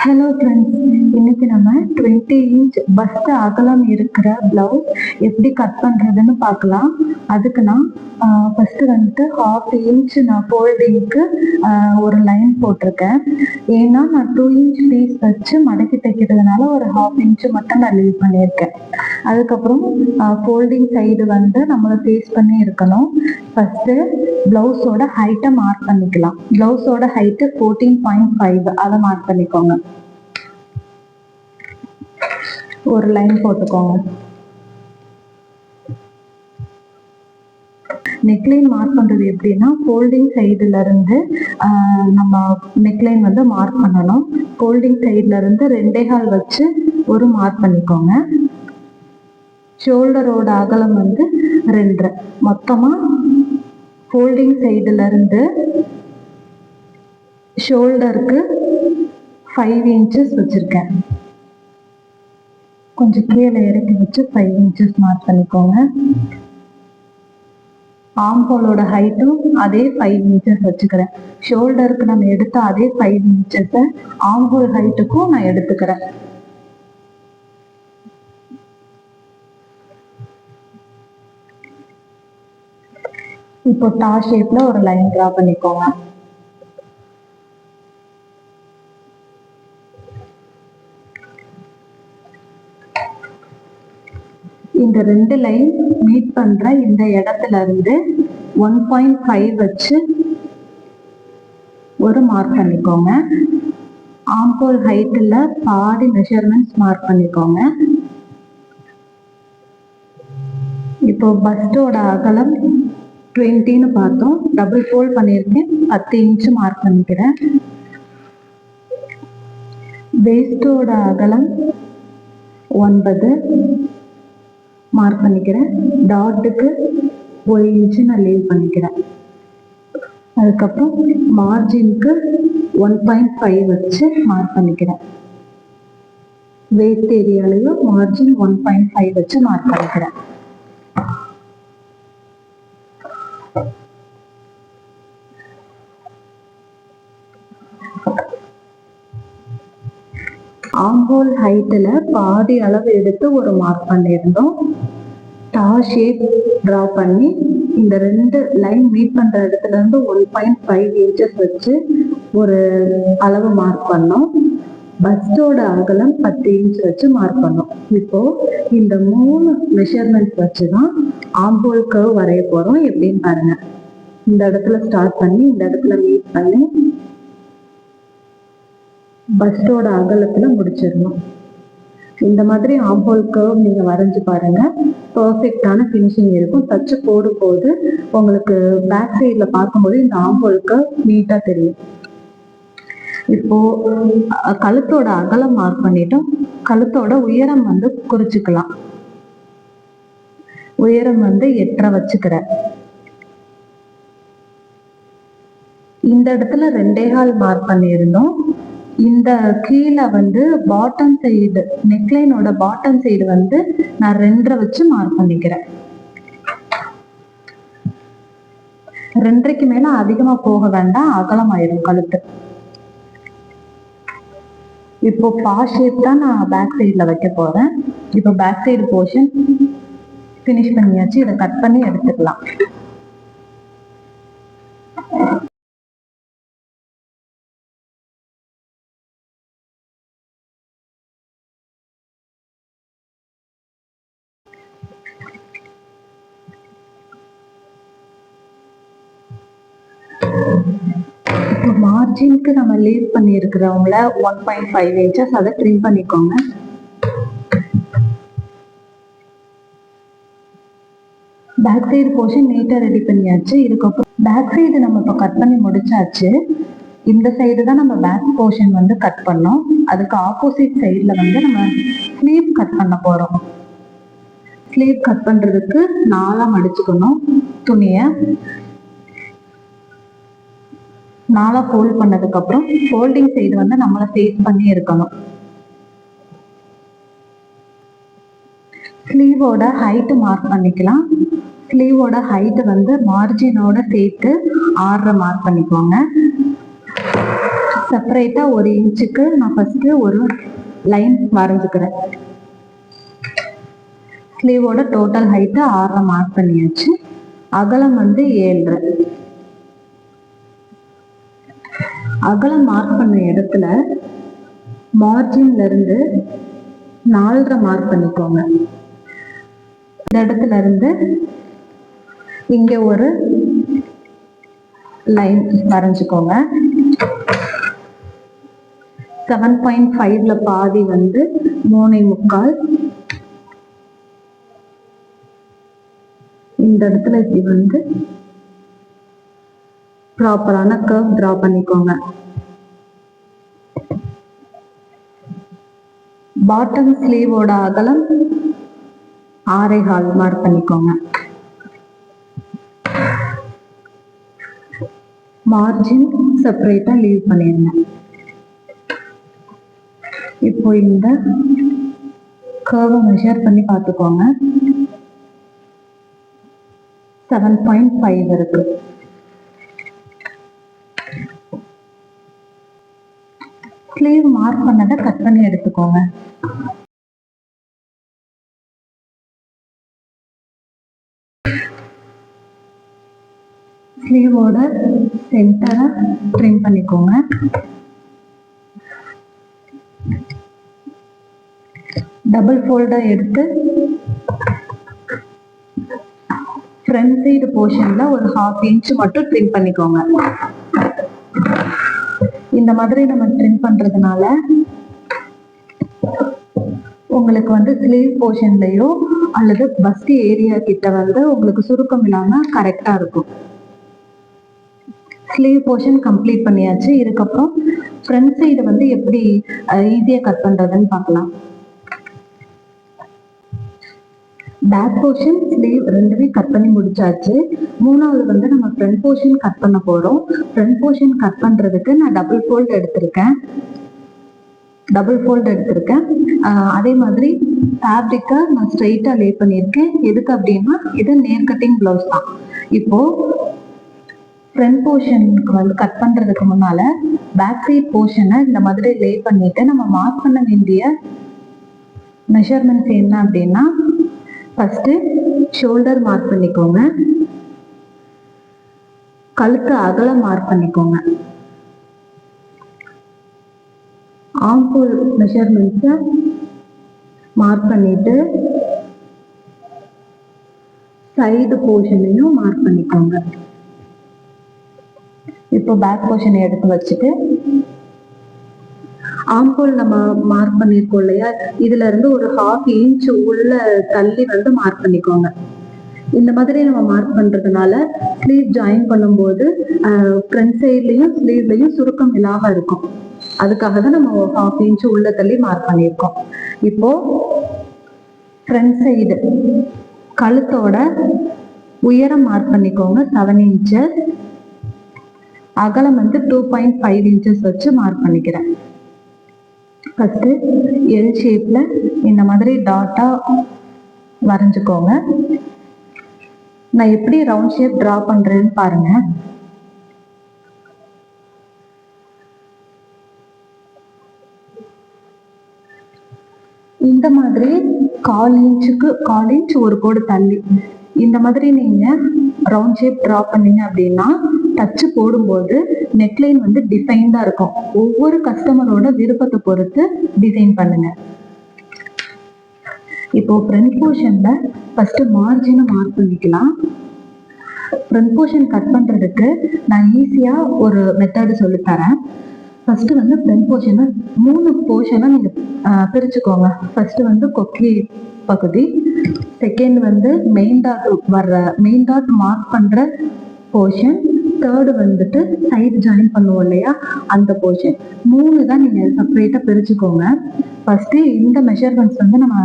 Hello friends இன்னைக்கு நம்ம twenty inch first அகலம் இருக்கிற பிளவுஸ் எப்படி கட் பண்ணுறதுன்னு பார்க்கலாம். அதுக்கு நான் ஃபஸ்ட்டு வந்துட்டு ஹாஃப் இன்ச் நான் ஃபோல்டிங்க்கு ஒரு லைன் போட்டிருக்கேன். ஏன்னா நான் டூ இன்ச் பீஸ் வச்சு மடக்கி தைக்கிறதுனால ஒரு ஹாஃப் இன்ச் மட்டும் நான் லீவ் பண்ணியிருக்கேன். அதுக்கப்புறம் ஃபோல்டிங் சைடு வந்து நம்மளை ஃபேஸ் பண்ணி இருக்கணும். ஃபஸ்ட்டு ப்ளவுஸோட ஹைட்டை மார்க் பண்ணிக்கலாம். பிளவுஸோட ஹைட்டு ஃபோர்டீன் பாயிண்ட் ஃபைவ் அதை மார்க் பண்ணிக்கோங்க. ஒரு லைன் போட்டுக்கோங்க. நெக்லைன் மார்க் பண்றது எப்படின்னா ஃபோல்டிங் சைடுல இருந்து ஆஹ், நம்ம நெக்லைன் வந்து மார்க் பண்ணணும். ஃபோல்டிங் சைடுல இருந்து ரெண்டே கால் வச்சு ஒரு மார்க் பண்ணிக்கோங்க. ஷோல்டரோட அகலம் வந்து ரெண்டு மொத்தமா ஃபோல்டிங் சைடுல இருந்து ஷோல்டருக்கு ஃபைவ் இன்ச்சஸ் வச்சிருக்கேன். கொஞ்சம் கீழே இறக்கி வச்சு ஃபைவ் இன்ச்சஸ் மார்க் பண்ணிக்கோங்க. ஆம்போலோட ஹைட்டும் அதே ஃபைவ் இன்ச்சஸ் வச்சுக்கிறேன். ஷோல்டருக்கு நம்ம எடுத்த அதே ஃபைவ் இன்ச்சஸை ஆம்போல் ஹைட்டுக்கும் நான் எடுத்துக்கிறேன். இப்போ டா ஷேப்ல ஒரு லைன் டிரா பண்ணிக்கோங்க. இந்த ரெண்டு லைன் மீட் பண்ற இந்த இடத்துல இருந்து ஒன் பாயிண்ட் ஃபைவ் வச்சு ஒரு மார்க் பண்ணிக்கோங்க. ஆம்போல் ஹைட்டில் பாதி மெஷர்மெண்ட்ஸ் மார்க் பண்ணிக்கோங்க. இப்போ பஸ்டோட அகலம் டுவெண்ட்டின்னு பார்த்தோம். டபுள் ஃபோல்ட் பண்ணியிருக்கேன். பத்து இன்ச்சு மார்க் பண்ணிக்கிறேன். வேஸ்டோட அகலம் ஒன்பது மார்க் பண்ணிக்கிறேன். டாட்டுக்கு ஒரு இன்ச்சு நான் லீவ் பண்ணிக்கிறேன். அதுக்கப்புறம் மார்ஜினுக்கு ஒன் பாயிண்ட் ஃபைவ் வச்சு மார்க் பண்ணிக்கிறேன். வேஸ்ட் ஏரியாலையும் மார்ஜின் ஒன் பாயிண்ட் ஃபைவ் வச்சு மார்க் பண்ணிக்கிறேன். ஆம்போல் ஹைட்டில் பாதி அளவு எடுத்து ஒரு மார்க் பண்ணியிருந்தோம். டா ஷேப் ட்ரா பண்ணி இந்த ரெண்டு லைன் மீட் பண்ணுற இடத்துல இருந்து ஒன் பாயிண்ட் ஃபைவ் இன்ச்சஸ் வச்சு ஒரு அளவு மார்க் பண்ணோம். பஸ்டோட அகலம் பத்து இன்ச் வச்சு மார்க் பண்ணோம். இப்போ இந்த மூணு மெஷர்மெண்ட்ஸ் வச்சு தான் ஆம்போல் கர்வ் வரைய போகிறோம் எப்படின்னு பாருங்க. இந்த இடத்துல ஸ்டார்ட் பண்ணி இந்த இடத்துல மீட் பண்ணி பஸ்டோட அகலத்துல முடிச்சிடணும். இந்த மாதிரி ஆம்போல் கர்வ் நீங்க வரைஞ்சு பாருங்க. பர்ஃபெக்டான ஃபினிஷிங் இருக்கும். தச்சு போடும் போது உங்களுக்கு பேக் சைட்ல பார்க்கும்போது இந்த ஆம்போல் கர்வ் நீட்டா தெரியும். இப்போ கழுத்தோட அகலம் மார்க் பண்ணிட்டோம் கழுத்தோட உயரம் வந்து குறிச்சுக்கலாம். உயரம் வந்து எட்டரை வச்சுக்கிறேன் இந்த இடத்துல ரெண்டே கால் மார்க் பண்ணியிருந்தோம். இந்த கீழே வந்து பாட்டம் சைடு நெக்லைனோட பாட்டம் சைடு வந்து நான் ரெண்டரை வச்சு மார்க் பண்ணிக்கிறேன். ரெண்டரைக்கு மேல அதிகமா போக வேண்டாம் அகலம் ஆயிரும் கழுத்து. இப்போ பா ஷேப் தான் நான் பேக் சைடுல வைக்க போறேன். இப்போ பேக் சைடு போர்ஷன் ஃபினிஷ் பண்ணியாச்சு இதை கட் பண்ணி எடுத்துக்கலாம். இப்போ மார்ஜினுக்கு நம்ம லீவ் பண்ணியிருக்கிறவங்கள ஒன் பாயிண்ட் ஃபைவ் இன்ச்சஸ் அதை ட்ரிம் பண்ணிக்கோங்க. பேக் சைடு போர்ஷன் நீட்டாக ரெடி பண்ணியாச்சு. இதுக்கப்புறம் பேக் சைடு நம்ம இப்போ கட் பண்ணி முடிச்சாச்சு. இந்த சைடு தான் நம்ம பேக் போர்ஷன் வந்து கட் பண்ணோம். அதுக்கு ஆப்போசிட் சைடில் வந்து நம்ம ஸ்லீவ் கட் பண்ண போகிறோம் ஸ்லீவ் கட் பண்ணுறதுக்கு நாலாக மடிச்சுக்கணும் துணியை. நாளாக ஃபோல்ட் பண்ணதுக்கு அப்புறம் ஃபோல்டிங் சைடு வந்து நம்மள ஃபேஸ் பண்ணி இருக்கணும். ஸ்லீவோட ஹைட்டு மார்க் பண்ணிக்கலாம். ஸ்லீவோட ஹைட்டு வந்து மார்ஜினோட சேர்த்து ஆறரை மார்க் பண்ணிக்கோங்க. செப்பரேட்டா ஒரு இன்ச்சுக்கு நான் ஃபர்ஸ்ட் ஒரு லைன் வரைஞ்சுக்கிறேன். ஸ்லீவோட டோட்டல் ஹைட்டு ஆறரை மார்க் பண்ணியாச்சு. அகலம் வந்து ஏழரை. அகலம் மார்க் பண்ண இடத்துல மார்ஜின்ல இருந்து நாலரை மார்க் பண்ணிக்கோங்க. இந்த இடத்துல இருந்து இங்க ஒரு லைன் வரைஞ்சுக்கோங்க. செவன் பாயிண்ட் ஃபைவ்ல பாதி வந்து மூணை முக்கால். இந்த இடத்துல இப்படி வந்து ப்ராப்பரான கர்வ் ட்ரா பண்ணிக்கோங்க. பாட்டம் ஸ்லீவோட அகலம் ஆரை ஹால் மார்க் பண்ணிக்கோங்க. மார்ஜின் செப்பரேட்டா லீவ் பண்ணிருங்க. இப்போ இந்த கர்வை மெஷர் பண்ணி பார்த்துக்கோங்க. செவன் பாயிண்ட் ஃபைவ் இருக்கு. ஸ்லீவ் மார்க் பண்ணதை கட் பண்ணி எடுத்துக்கோங்க. ஸ்லீவோட சென்டரை ட்ரிம் பண்ணிக்கோங்க. டபுள் ஃபோல்டாக எடுத்து ஃப்ரண்ட் சைடு போர்ஷனில் ஒரு ஹாஃப் இன்ச் மட்டும் ட்ரிம் பண்ணிக்கோங்க. இந்த மாதிரி நம்ம ட்ரிம் பண்றதுனால உங்களுக்கு வந்து ஸ்லீவ் போர்ஷன்லயோ அல்லது பஸ்ட் ஏரியா கிட்ட வந்து உங்களுக்கு சுருக்கம் இல்லாம கரெக்டா இருக்கும். ஸ்லீவ் போர்ஷன் கம்ப்ளீட் பண்ணியாச்சு. இதுக்கப்புறம் ஃப்ரண்ட் சைடு வந்து எப்படி ஈஸியா கட் பண்றதுன்னு பார்க்கலாம். பேக் போர்ஷன் ஸ்லீவ் ரெண்டுமே கட் பண்ணி முடிச்சாச்சு. மூணாவது வந்து நம்ம ஃப்ரண்ட் போர்ஷன் கட் பண்ண போறோம். ஃப்ரண்ட் போர்ஷன் கட் பண்றதுக்கு நான் டபுள் ஃபோல்ட் எடுத்திருக்கேன். டபுள் ஃபோல்ட் எடுத்திருக்கேன். அதே மாதிரி ஃபேப்ரிக்கை நான் ஸ்ட்ரைட்டாக லே பண்ணியிருக்கேன். எதுக்கு அப்படின்னா இது நேர் கட்டிங் ப்ளவுஸ் தான். இப்போ ஃப்ரண்ட் போர்ஷனுக்கு வந்து கட் பண்ணுறதுக்கு முன்னால் பேக் சைட் போர்ஷனை இந்த மாதிரி லே பண்ணிட்டு நம்ம மார்க் பண்ண வேண்டிய மெஷர்மெண்ட்ஸ் என்ன அப்படின்னா ஃபஸ்ட்டு ஷோல்டர் மார்க் பண்ணிக்கோங்க. கழுத்து அகலம் மார்க் பண்ணிக்கோங்க. ஆம்பூல் மெஷர்மெண்ட்ஸை மார்க் பண்ணிட்டு சைடு போர்ஷனையும் மார்க் பண்ணிக்கோங்க. இப்போ பேக் போர்ஷனை எடுத்து வச்சுட்டு ஆம்போல் நம்ம மார்க் பண்ணியிருக்கோம் இல்லையா? இதுல இருந்து ஒரு ஹாஃப் இன்ச் உள்ள தள்ளி வந்து மார்க் பண்ணிக்கோங்க. இந்த மாதிரி நம்ம மார்க் பண்றதுனால ஸ்லீவ் ஜாயின் பண்ணும்போது ஃப்ரண்ட் சைட்லயும் ஸ்லீவ்லயும் சுருக்கம் இல்லாம இருக்கும். அதுக்காக தான் நம்ம ஹாஃப் இன்ச் உள்ள தள்ளி மார்க் பண்ணியிருக்கோம். இப்போ ஃப்ரண்ட் சைடு கழுத்தோட உயரம் மார்க் பண்ணிக்கோங்க. செவன் இன்ச்சஸ் அகலம் வந்து டூ பாயிண்ட் ஃபைவ் இன்ச்சஸ் வச்சு மார்க் பண்ணிக்கிறேன். ஃபஸ்ட்டு எல் ஷேப்பில் இந்த மாதிரி டாட்டா வரைஞ்சிக்கோங்க. நான் எப்படி ரவுண்ட் ஷேப் ட்ரா பண்ணுறேன்னு பாருங்க. இந்த மாதிரி கால் இன்ச்சுக்கு கால் இன்ச் ஒரு கோடு தள்ளி. இந்த மாதிரி நீங்க ரவுண்ட் ஷேப் டிரா பண்ணீங்க அப்படின்னா தச்சு போடும்போது நெக்லைன் வந்து டிசைன்டா இருக்கும். ஒவ்வொரு கஸ்டமரோட விருப்பத்தை பொறுத்து டிசைன் பண்ணுங்க. இப்போ ஃப்ரண்ட் போர்ஷன்ல ஃபர்ஸ்ட் மார்ஜினை மார்க் பண்ணிக்கலாம். ஃப்ரண்ட் போர்ஷன் கட் பண்றதுக்கு நான் ஈஸியா ஒரு மெத்தடு சொல்லித் தரேன். ஃபர்ஸ்ட் வந்து ஃப்ரண்ட் போர்ஷனை மூணு போர்ஷனா நீங்க பிரிச்சுக்கோங்க. ஃபர்ஸ்ட் வந்து கொக்கி பகுதி செகண்ட் வந்து மெயின் டாட் வர்ற மெயின் டாட் மார்க் பண்ற போர்ஷன் தேர்டு வந்துட்டு சைடு ஜாயின் பண்ணுவோம் இல்லையா? அந்த போர்ஷன் மூணு தான் நீங்க செப்பரேட்டாக பிரிச்சுக்கோங்க. ஃபர்ஸ்ட் இந்த மெஷர்மெண்ட்ஸ் வந்து நம்ம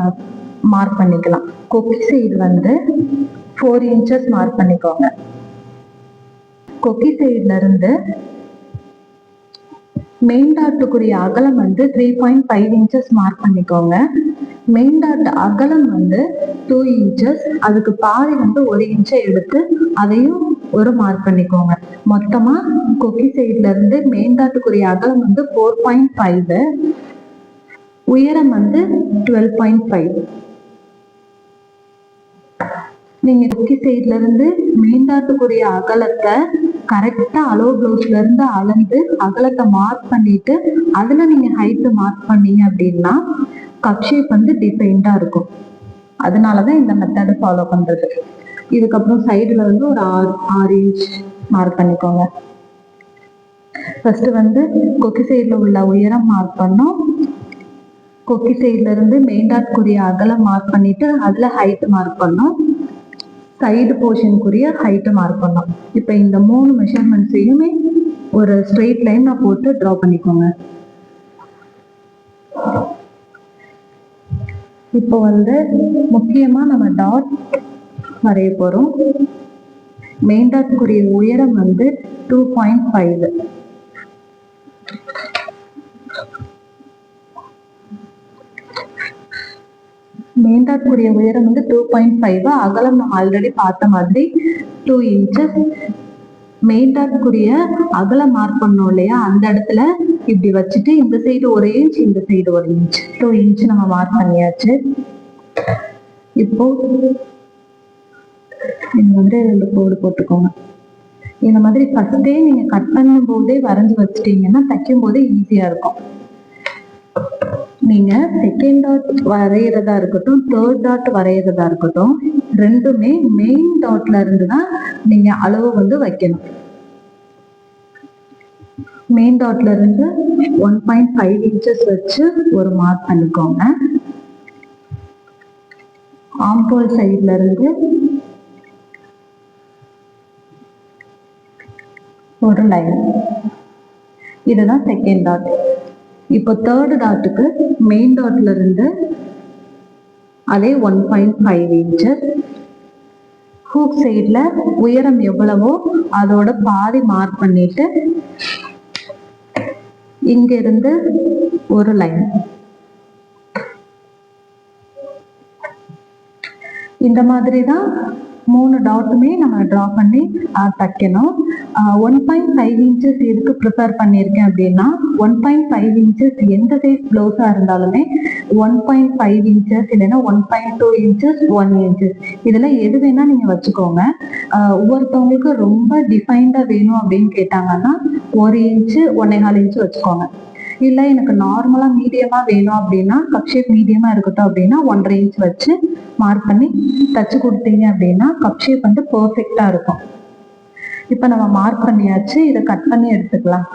மார்க் பண்ணிக்கலாம். கொக்கி சைடு வந்து ஃபோர் இன்ச்சஸ் மார்க் பண்ணிக்கோங்க. கொக்கி சைடுல இருந்து மெயின் டாட்டுக்குரிய அகலம் வந்து three point five inches mark பண்ணிக்கோங்க. மெயின் டாட் அகலம் வந்து டூ இன்ச்சஸ் அதுக்கு பாதி வந்து ஒரு இன்ச்சை எடுத்து அதையும் ஒரு மார்க் பண்ணிக்கோங்க. மொத்தமா கொக்கி சைட்ல இருந்து மேம்பாட்டுக்குரிய அகலம் வந்து ஃபோர் பாயிண்ட் ஃபைவ் உயரம் வந்து டுவெல் பாயிண்ட் ஃபைவ் நீங்க கொக்கி சைட்ல இருந்து மேம்பாட்டுக்குரிய அகலத்தை கரெக்டா அலோ ப்ளவுஸ்ல இருந்து அளந்து அகலத்தை மார்க் பண்ணிட்டு அதுல நீங்க ஹைட் மார்க் பண்ணீங்க அப்படின்னா கப் ஷேப் வந்து டிஃபைன்டா இருக்கும். அதனாலதான் இந்த மெத்தடு ஃபாலோ பண்றது. இதுக்கப்புறம் சைடுல வந்து ஒரு ஆறு ஆறு இன்ச் மார்க் பண்ணிக்கோங்க. ஃபர்ஸ்ட் வந்து கொக்கி சைடுல உள்ள உயரம் மார்க் பண்ணோம். கொக்கி சைடுல இருந்து மெயின் டாட்குரிய அகலம் மார்க் பண்ணிட்டு அதுல ஹைட் மார்க் பண்ணோம். சைடு போர்ஷனுக்குரிய ஹைட் மார்க் பண்ணோம். இப்போ இந்த மூணு மெஷர்மெண்ட்ஸையுமே ஒரு ஸ்ட்ரெயிட் லைன் நான் போட்டு ட்ரா பண்ணிக்கோங்க. இப்போ வந்து முக்கியமா நம்ம டாட் வரைய போறோம். மெயின் டாட்குரிய உயரம் வந்து டூ பாயிண்ட் ஃபைவ் மெயின் டாட்குரிய உயரம் வந்து டூ பாயிண்ட் ஃபைவ் அகலம் ஆல்ரெடி பார்த்த மாதிரி டூ இன்ச்சஸ் மெயின் டாட்குரிய அகலம் மார்க் பண்ணோம் இல்லையா? அந்த இடத்துல இப்படி வச்சுட்டு இந்த சைடு ஒரு இன்ச் இந்த சைடு ஒரு இன்ச் டூ இன்ச் நம்ம மார்க் பண்ணியாச்சு. இப்போ இந்த மாதிரி ரெண்டு கோடு போட்டுக்கோங்க. இந்த மாதிரி ஃபர்ஸ்டே நீங்க கட் பண்ணும் போதே வரைஞ்சு வச்சுட்டீங்கன்னா தைக்கும் போதே ஈஸியா இருக்கும். நீங்க செகண்ட் டாட் வரைகிறதா இருக்கட்டும் தேர்ட் டாட் வரைகிறதா இருக்கட்டும் ரெண்டுமே மெயின் டாட்ல இருந்து தான் நீங்க அளவு வந்து வைக்கணும். மெயின் டாட்ல இருந்து ஒன் பாயிண்ட் ஃபைவ் இன்ச்சஸ் வச்சு ஒரு மார்க் பண்ணிக்கோங்க. ஆம்போல் சைட்ல இருந்து ஒரு லைன் இதுதான் செகண்ட் டாட் இப்போ தேர்டு டாட்டுக்கு மெயின் டாட்ல இருந்து அதே one point five inches hook சைடில் உயரம் எவ்வளவோ அதோட பாதி மார்க் பண்ணிட்டு இங்க இருந்து ஒரு லைன் இந்த மாதிரி தான் மூணு டாட்டுமே நம்ம ட்ரா பண்ணி தைக்கணும். ஒன் பாயிண்ட் ஃபைவ் இன்ச்சஸ் எதுக்கு ப்ரிப்பேர் பண்ணியிருக்கேன் அப்படின்னா ஒன் பாயிண்ட் ஃபைவ் இன்ச்சஸ் எந்த சைஸ் ப்ளவுஸாக இருந்தாலுமே ஒன் பாயிண்ட் ஃபைவ் இன்ச்சஸ் இல்லைன்னா one point two inches one inches இதில் எது வேணால் நீங்கள் வச்சுக்கோங்க. ஒவ்வொருத்தவங்களுக்கு ரொம்ப டிஃபைன்டாக வேணும் அப்படின்னு கேட்டாங்கன்னா ஒரு இன்ச்சு ஒன்னே கால் இன்ச்சு வச்சுக்கோங்க. இல்லை எனக்கு நார்மலாக மீடியமாக வேணும் அப்படின்னா கப் ஷேப் மீடியமாக இருக்கட்டும் அப்படின்னா ஒன்றரை இன்ச் வச்சு மார்க் பண்ணி தச்சு கொடுத்தீங்க அப்படின்னா கப் ஷேப் வந்து பர்ஃபெக்டாக இருக்கும். இப்போ நம்ம மார்க் பண்ணியாச்சு இதை கட் பண்ணி எடுத்துக்கலாம்.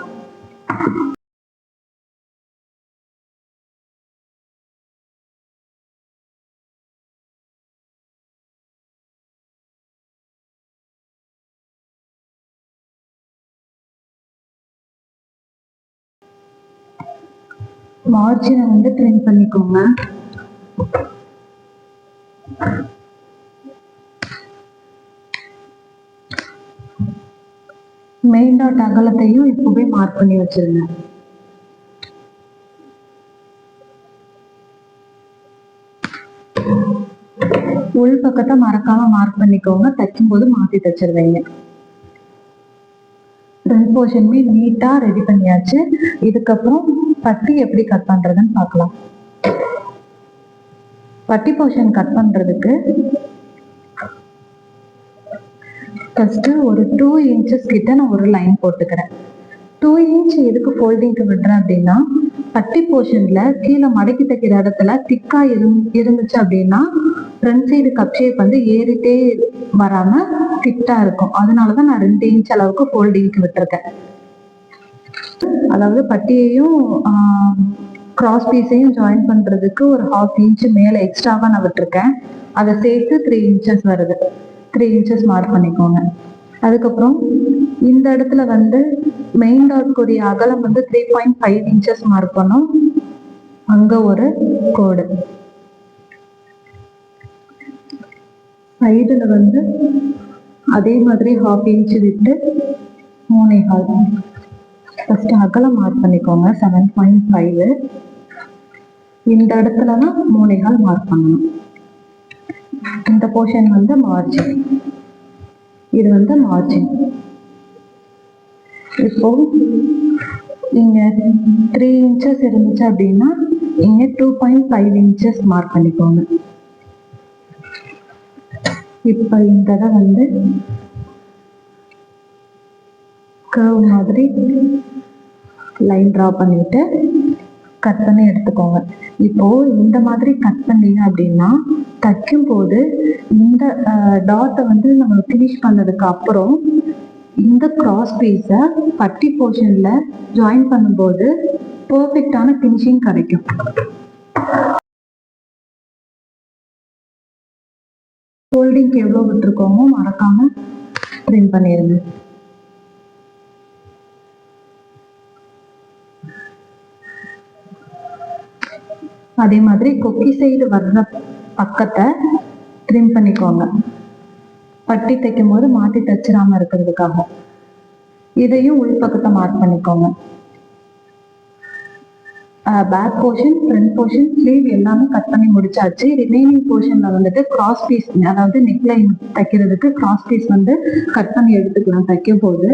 மார்ஜினை வந்து ட்ரிம் பண்ணிக்கோங்க. மெயின் டாட் அகலத்தையும் இப்பவே மார்க் பண்ணி வச்சிருங்க. உள் பக்கத்தை மறக்காம மார்க் பண்ணிக்கோங்க. தைக்கும் போது மாத்தி தச்சிருவீங்க. ரெண்டு போர்ஷனுமே நீட்டா ரெடி பண்ணியாச்சு. இதுக்கப்புறம் பட்டி எப்படி கட் பண்றதுன்னு பார்க்கலாம். பட்டி போர்ஷன் கட் பண்றதுக்கு ஃபர்ஸ்ட் ஒரு டூ இன்ச்சஸ் கிட்ட நான் ஒரு லைன் போட்டுக்கிறேன். டூ இன்ச் எதுக்கு ஃபோல்டிங்க்கு விடுறேன் அப்படின்னா பட்டி போர்ஷன்ல கீழே மடக்கி தைக்கிற இடத்துல திக்கா இருந் இருந்துச்சு அப்படின்னா ஃப்ரண்ட் சைடு கப் ஷேப் வந்து ஏறிட்டே வராம திட்டா இருக்கும். அதனாலதான் நான் ரெண்டு இன்ச் அளவுக்கு ஃபோல்டிங்க்கு விட்டுருக்கேன். அதாவது பட்டியையும் கிராஸ் பீஸையும் ஜாயின் பண்ணுறதுக்கு ஒரு ஹாஃப் இன்ச் மேலே எக்ஸ்ட்ராவாக நான் விட்டுருக்கேன். அதை சேர்த்து த்ரீ இன்ச்சஸ் வருது. த்ரீ இன்ச்சஸ் மார்க் பண்ணிக்கோங்க. அதுக்கப்புறம் இந்த இடத்துல வந்து மெயின் டாட்க்குரிய அகலம் வந்து three point five inches mark பண்ணோம். அங்கே ஒரு கோடு. சைடில் வந்து அதே மாதிரி ஹாஃப் இன்ச் விட்டு மூணே கால் ஃபஸ்ட்டு அகலம் மார்க் பண்ணிக்கோங்க செவன் பாயிண்ட் ஃபைவ் இந்த இடத்துல தான் மூணே கால் மார்க் பண்ணணும். இந்த போர்ஷன் வந்து மார்ஜின் இது வந்து மார்ஜின் இப்போ இங்கே த்ரீ இன்ச்சஸ் இருந்துச்சு அப்படின்னா இங்கே two point five inches mark பண்ணிக்கோங்க. இப்போ இந்த இதை வந்து கர்வ் மாதிரி லைன் ட்ரா பண்ணிட்டு கட் பண்ணி எடுத்துக்கோங்க. இப்போ இந்த மாதிரி கட் பண்ணீங்க அப்படின்னா தைக்கும் போது இந்த டாட்டை வந்து நம்ம ஃபினிஷ் பண்ணதுக்கு அப்புறம் இந்த கிராஸ் பீஸை பட்டி போர்ஷன்ல ஜாயின் பண்ணும்போது பர்ஃபெக்டான ஃபினிஷிங் கிடைக்கும். ஹோல்டிங்க்கு எவ்வளோ விட்டுருக்கோமோ மறக்காம ட்ரிம் பண்ணிடுங்க அதே மாதிரி கொக்கி சைடு வர்ற பக்கத்தை ட்ரிம் பண்ணிக்கோங்க. பட்டி தைக்கும் போது மாத்தி தச்சிடாம இருக்கிறதுக்காக. இதையும் உள்பக்கத்தை மார்க் பண்ணிக்கோங்க. Back portion front portion sleeve எல்லாமே கட் பண்ணி முடிச்சாச்சு. ரிமைனிங் போர்ஷன்ல வந்துட்டு கிராஸ் பீஸ் அதாவது நெக்லைன் தைக்கிறதுக்கு கிராஸ் பீஸ் வந்து கட் பண்ணி எடுத்துக்கலாம் தைக்கும் போது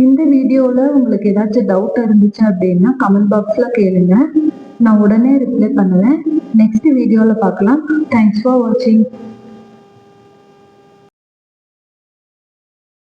இந்த- இந்த வீடியோல உங்களுக்கு ஏதாச்சும் டவுட் இருந்துச்சு அப்படின்னா கமெண்ட் பாக்ஸ்ல கேளுங்க. நான் உடனே ரிப்ளை பண்ணுவேன். நெக்ஸ்ட் வீடியோல பார்க்கலாம். தேங்க்ஸ் ஃபார் வாட்சிங்